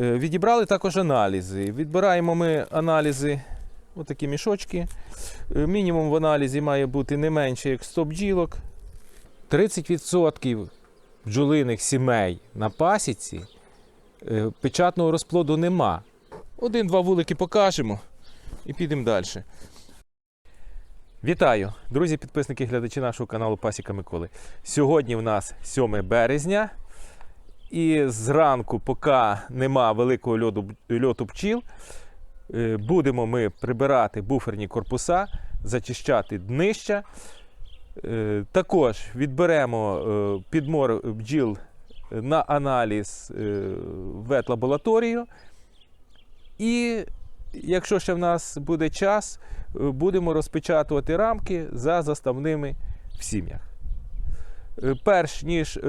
Е, Відібрали також аналізи. Відбираємо ми аналізи, отакі мішочки. Е, Мінімум в аналізі має бути не менше, як 100 бджілок. 30% бджолиних сімей на пасіці е, печатного розплоду нема. Один-два вулики покажемо і підемо далі. Вітаю, друзі, підписники, глядачі нашого каналу Пасіка Миколи. Сьогодні в нас 7 березня. І зранку, поки нема великого льоду, льоту пчіл, е, будемо ми прибирати буферні корпуса, зачищати днища. Е, Також відберемо е, підмор бджіл на аналіз ветлабораторію. І якщо ще в нас буде час, будемо розпечатувати рамки за заставними в сім'ях. Е, Перш ніж е,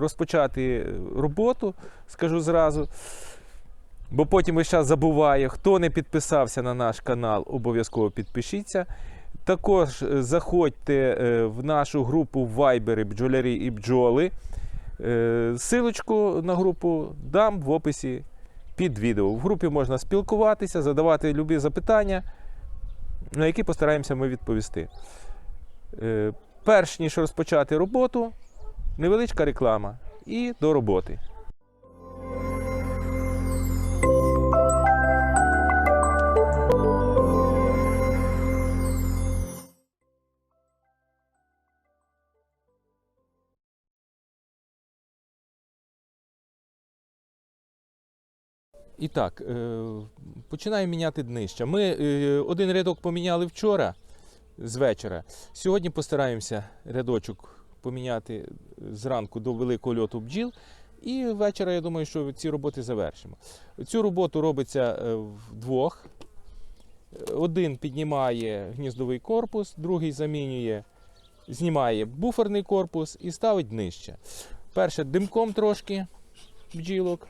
розпочати роботу, скажу зразу, бо потім весь час забуває, хто не підписався на наш канал, обов'язково підпишіться. Також е, заходьте в нашу групу Viber бджолярі і бджоли. Силочку на групу дам в описі під відео. В групі можна спілкуватися, задавати любі запитання, на які постараємося ми відповісти. Перш ніж розпочати роботу, невеличка реклама і до роботи. І так, е, починаємо міняти днища. Ми е, один рядок поміняли вчора з вечора. Сьогодні постараємося рядочок поміняти зранку до великого льоту бджіл. І ввечора, я думаю, що ці роботи завершимо. Цю роботу робиться е, вдвох. Один піднімає гніздовий корпус, другий замінює, знімає буферний корпус і ставить днище. Перше димком трошки бджілок.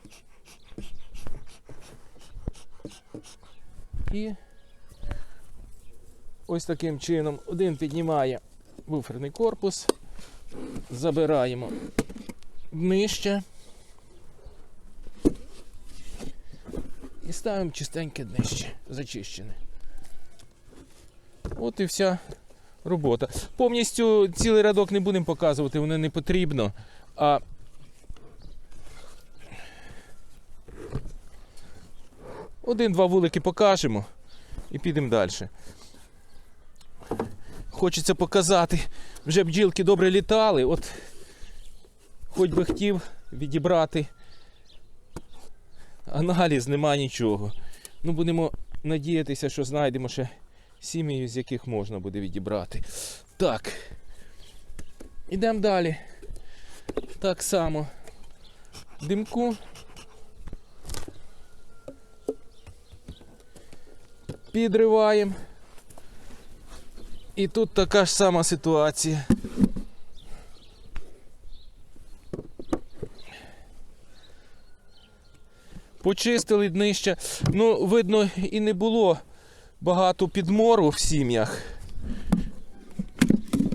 І ось таким чином один піднімає буферний корпус, забираємо днище і ставимо чистеньке днище, зачищене. От і вся робота. Повністю цілий рядок не будемо показувати, воно не потрібно. А один-два вулики покажемо і підемо далі. Хочеться показати. Вже бджілки добре літали. От хоч би хотів відібрати аналіз, нема нічого. Ну, будемо надіятися, що знайдемо ще сім'ї, з яких можна буде відібрати. Так. Ідемо далі. Так само. Димку. Підриваємо. І тут така ж сама ситуація. Почистили днище. Ну, видно, і не було багато підмору в сім'ях.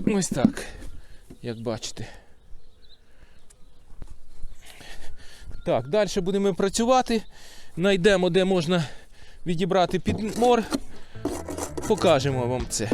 Ось так, як бачите. Так, далі будемо працювати. Найдемо, де можна відібрати підмор. Покажемо вам це.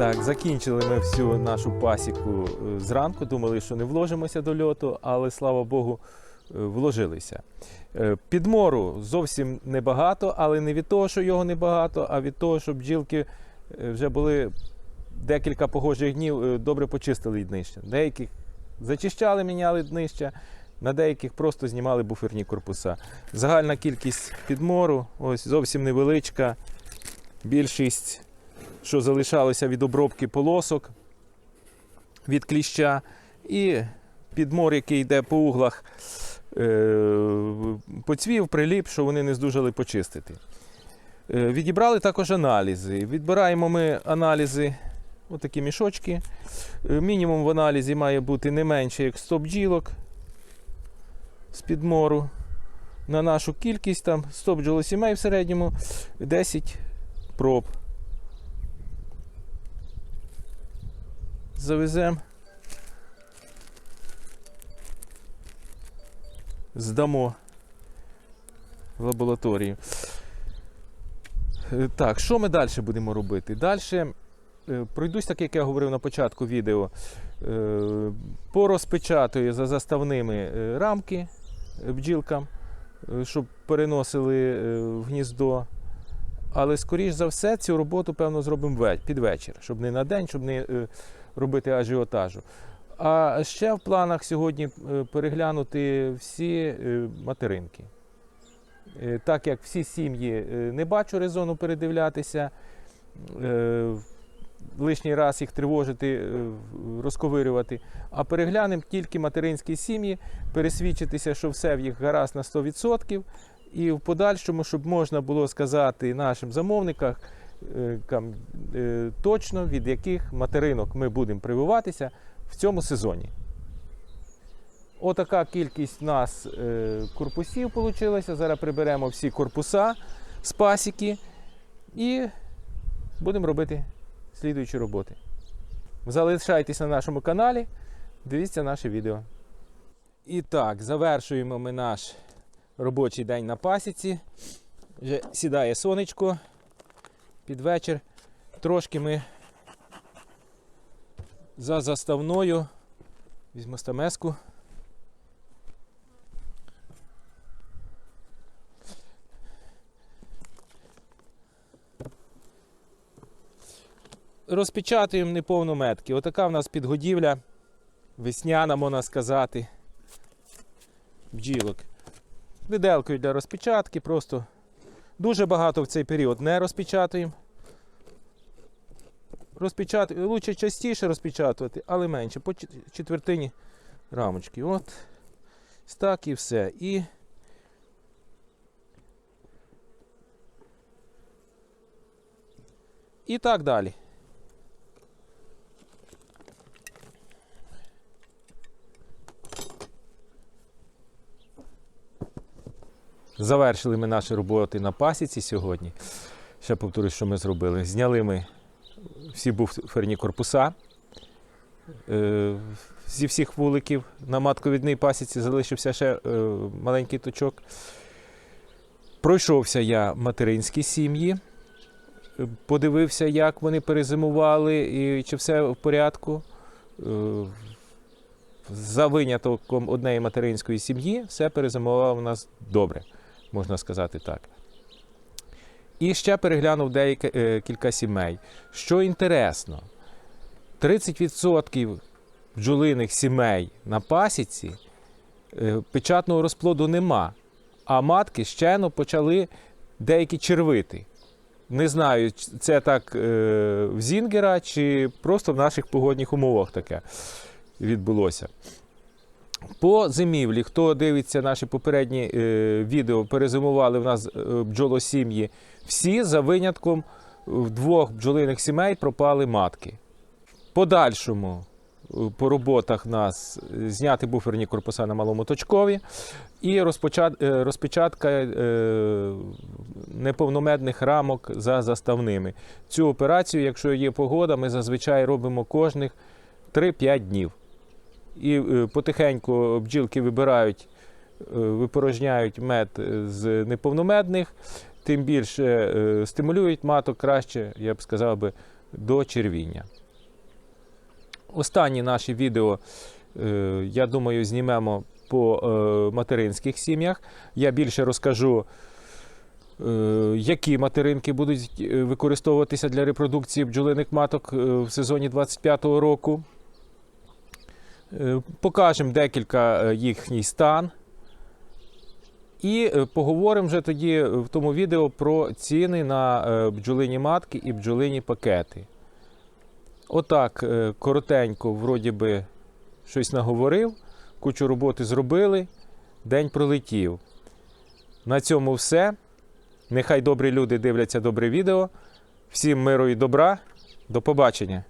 Закінчили ми всю нашу пасіку е, зранку. Думали, що не вложимося до льоту, але слава Богу, е, вложилися. Е, Підмору зовсім небагато, але не від того, що його небагато, а від того, що бджілки вже були декілька погожих днів, добре почистили днища. Деяких зачищали, міняли днища, на деяких просто знімали буферні корпуса. Загальна кількість підмору ось зовсім невеличка. Більшість, що залишалося від обробки полосок від кліща, і підмор, який йде по углах, е, поцвів, приліп, що вони не здужали почистити. Е, Відібрали також аналізи. Відбираємо ми аналізи, отакі мішочки. Е, Мінімум в аналізі має бути не менше, як 100 бджілок з підмору. На нашу кількість там 100 бджолосімей в середньому 10 проб. Завеземо. Здамо в лабораторію. Е, Так, що ми далі будемо робити? Далі пройдусь, так як я говорив на початку відео, е, порозпечатую за заставними е, рамки е, бджілкам, е, щоб переносили е, в гніздо. Але, скоріш за все, цю роботу, певно, зробимо під вечір, щоб не на день, щоб не е, робити ажіотажу. А ще в планах сьогодні е, переглянути всі е, материнки. Е, Так як всі сім'ї не бачу резону передивлятися, лишній раз їх тривожити, розковирювати, а переглянемо тільки материнські сім'ї, пересвідчитися, що все в їх гаразд на 100%, і в подальшому, щоб можна було сказати нашим замовникам кам- точно від яких материнок ми будемо прививатися в цьому сезоні. Отака кількість нас е, корпусів вийшла. Зараз приберемо всі корпуса з пасіки і будемо робити слідуючі роботи. Залишайтесь на нашому каналі, дивіться наше відео. І так, завершуємо ми наш робочий день на пасіці. Вже сідає сонечко під вечір. Трошки ми за заставною візьму стамеску. Розпечатуємо неповнометки. Отака в нас підгодівля. Весняна, можна сказати. Бджілок. Виделкою для розпечатки, просто дуже багато в цей період не розпечатуємо. Розпечатую, лучше частіше розпечатувати, але менше, по четвертині рамочки. От так і все. І І так далі. Завершили ми наші роботи на пасіці сьогодні. Ще повторюсь, що ми зробили. Зняли ми всі буферні корпуса е, зі всіх вуликів. На матковідній пасіці залишився ще е, маленький точок. Пройшовся я материнські сім'ї, е, подивився, як вони перезимували і чи все в порядку. За винятком однієї материнської сім'ї все перезимувало у нас добре, можна сказати так. І ще переглянув деякі, е, кілька сімей. Що інтересно, 30% бджолиних сімей на пасіці е, печатного розплоду нема, а матки щено почали деякі червити. Не знаю, це так е, в Зінгера чи просто в наших погодних умовах таке відбулося. По зимівлі, хто дивиться наші попередні е, відео, перезимували в нас е, бджолосім'ї, всі за винятком в двох бджолиних сімей пропали матки. Подальшому е, по роботах нас е, зняти буферні корпуса на малому точкові і е, розпечатка е, неповномедних рамок за заставними. Цю операцію, якщо є погода, ми зазвичай робимо кожних 3-5 днів. І е, потихеньку бджілки вибирають, е, випорожняють мед з неповномедних, тим більше е, стимулюють маток краще, я б сказав би, до червіння. Останні наші відео, я думаю, знімемо по материнських сім'ях. Я більше розкажу, які материнки будуть використовуватися для репродукції бджолиних маток в сезоні 25-го року. Е, Покажемо декілька е, їхній стан. І е, поговоримо вже тоді в тому відео про ціни на бджолині матки і бджолині пакети. Отак, коротенько, вроді би, щось наговорив, кучу роботи зробили, день пролетів. На цьому все. Нехай добрі люди дивляться добре відео. Всім миру і добра. До побачення!